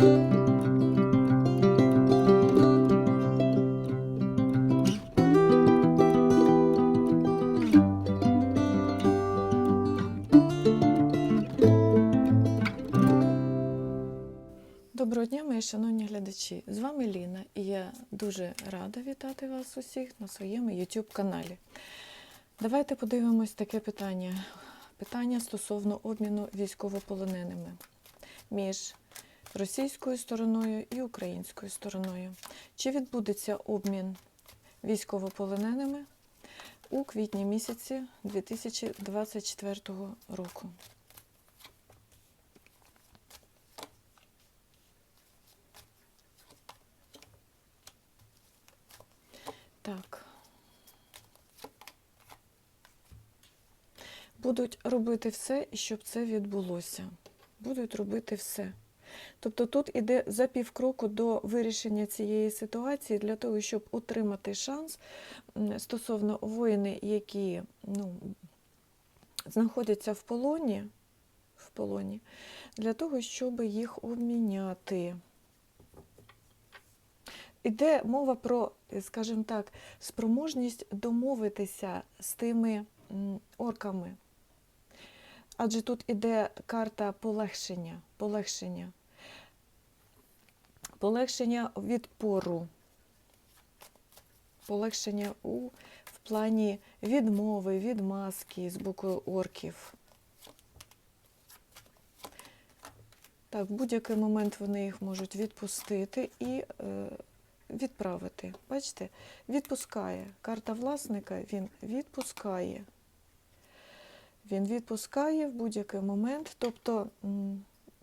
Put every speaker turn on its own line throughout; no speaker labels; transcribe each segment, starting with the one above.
Доброго дня, мої шановні глядачі! З вами Ліна, і я дуже рада вітати вас усіх на своєму YouTube каналі. Давайте подивимось таке питання. Питання стосовно обміну військовополоненими між російською стороною і українською стороною. Чи відбудеться обмін військовополоненими у квітні місяці 2024 року? Так. Будуть робити все, щоб це відбулося. Будуть робити все. Тобто тут іде за півкроку до вирішення цієї ситуації для того, щоб отримати шанс стосовно воїни, які ну, знаходяться в полоні, в полоні, для того, щоб їх обміняти. Іде мова про, скажімо так, спроможність домовитися з тими орками. Адже тут іде карта полегшення, полегшення, полегшення відпору, полегшення у, в плані відмови, відмазки з боку орків. Так, в будь-який момент вони їх можуть відпустити і е, відправити. Бачите, відпускає. Карта власника він відпускає. Він відпускає в будь-який момент. Тобто,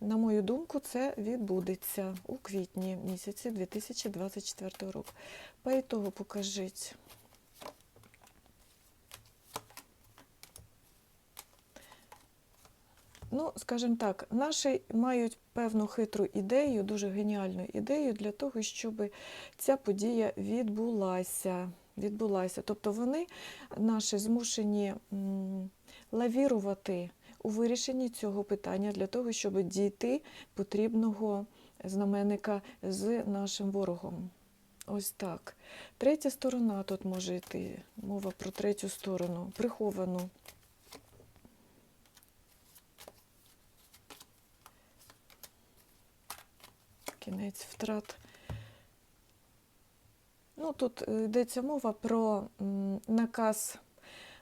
на мою думку, це відбудеться у квітні місяці 2024 року. По ітогу покажіть. Ну, скажімо так, наші мають певну хитру ідею, дуже геніальну ідею для того, щоб ця подія відбулася. відбулася. Тобто вони наші змушені лавірувати у вирішенні цього питання для того, щоб дійти потрібного знаменника з нашим ворогом. Ось так. Третя сторона тут може йти. Мова про третю сторону, приховану. Кінець втрат. Ну, тут е, йдеться мова про наказ,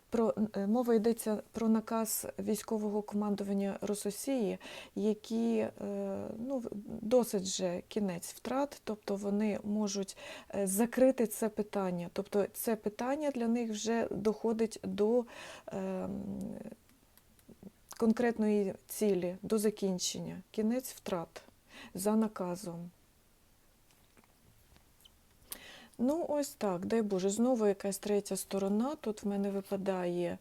про, е, мова йдеться про наказ військового командування Рососії, які е, ну, досить же кінець втрат, тобто вони можуть е, закрити це питання. Тобто це питання для них вже доходить до е, конкретної цілі, до закінчення. Кінець втрат за наказом. Ну, ось так, дай Боже, знову якась третя сторона. Тут в мене випадає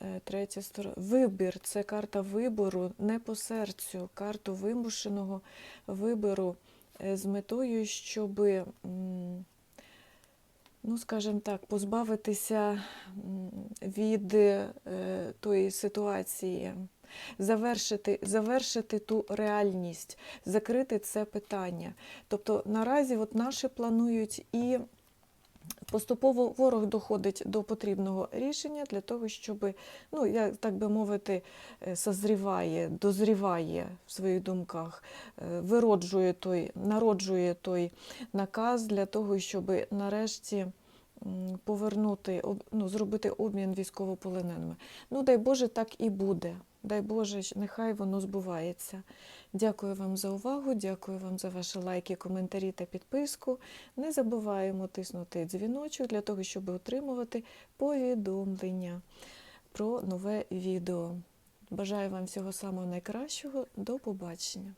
е, третя сторона. Вибір це карта вибору не по серцю, карту вимушеного вибору е, з метою, щоб, ну, скажімо так, позбавитися від е, тої ситуації. Завершити, завершити ту реальність, закрити це питання. Тобто наразі от наші планують і поступово ворог доходить до потрібного рішення для того, щоб, ну, як так би мовити, е, созріває, дозріває в своїх думках, е, вироджує той, народжує той наказ для того, щоб нарешті повернути, ну, зробити обмін військовополоненими. Ну, дай Боже, так і буде. Дай Боже, нехай воно збувається. Дякую вам за увагу, дякую вам за ваші лайки, коментарі та підписку. Не забуваємо тиснути дзвіночок для того, щоб отримувати повідомлення про нове відео. Бажаю вам всього самого найкращого. До побачення!